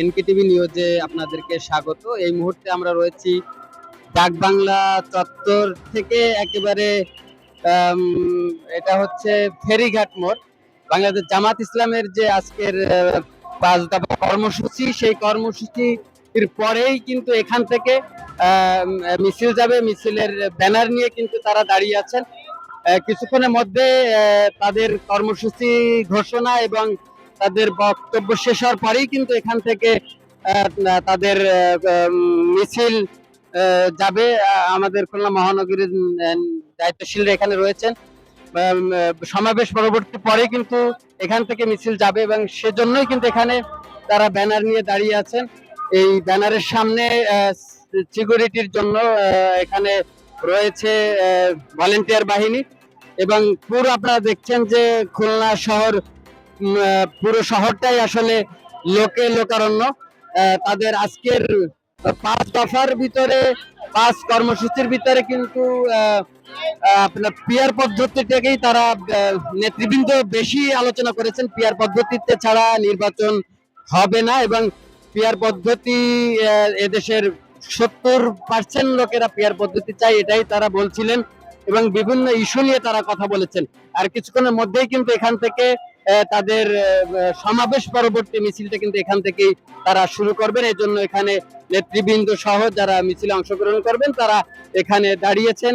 NKTV নিউজে আপনাদেরকে স্বাগত। এই মুহূর্তে আমরা রয়েছি ডাক বাংলা চত্বর থেকে একেবারে এটা হচ্ছে ফেরিঘাট মোড়। বাংলাদেশ জামাত ইসলামের যে আজকের পাঁচ দফা কর্মসূচি, সেই কর্মসূচির পরেই কিন্তু এখান থেকে মিছিল যাবে। মিছিলের ব্যানার নিয়ে কিন্তু তারা দাঁড়িয়ে আছেন। কিছুক্ষণের মধ্যে তাদের কর্মসূচি ঘোষণা এবং তাদের বক্তব্য শেষ হওয়ার পরেই কিন্তু এখান থেকে তাদের মিছিল যাবে আমাদের খুলনা মহানগরীর দায়িত্বশীলরা এখানে রয়েছেন। সমাবেশ পরবর্তী পরে কিন্তু এখান থেকে মিছিল যাবে এবং সেজন্যই কিন্তু এখানে তারা ব্যানার নিয়ে দাঁড়িয়ে আছেন। এই ব্যানারের সামনে সিকিউরিটির জন্য এখানে রয়েছে ভলেন্টিয়ার বাহিনী। এবং পুরো আপনারা দেখছেন যে খুলনা শহর পুরো শহরটাই আসলে লোকে লোকারণ্য। তাদের আজকের পাঁচ দফার ভিতরে, পাঁচ কর্মসূচির ভিতরে কিন্তু আপনার পিয়ার পদ্ধতিটাকেই তারা নেতৃবৃন্দ বেশি আলোচনা করেছেন। পিয়ার পদ্ধতিতে ছাড়া নির্বাচন হবে না এবং পিয়ার পদ্ধতি এদেশের সত্তর পার্সেন্ট লোকেরা পিয়ার পদ্ধতি চাই এটাই তারা বলছিলেন এবং বিভিন্ন ইস্যু নিয়ে তারা কথা বলেছেন। আর কিছুক্ষণের মধ্যেই কিন্তু এখান থেকে তাদের সমাবেশ পরবর্তী মিছিলটা কিন্তু এখান থেকেই তারা শুরু করবেন। এই জন্য এখানে নেতৃবৃন্দ সহ যারা মিছিলে অংশগ্রহণ করবেন, তারা এখানে দাঁড়িয়েছেন।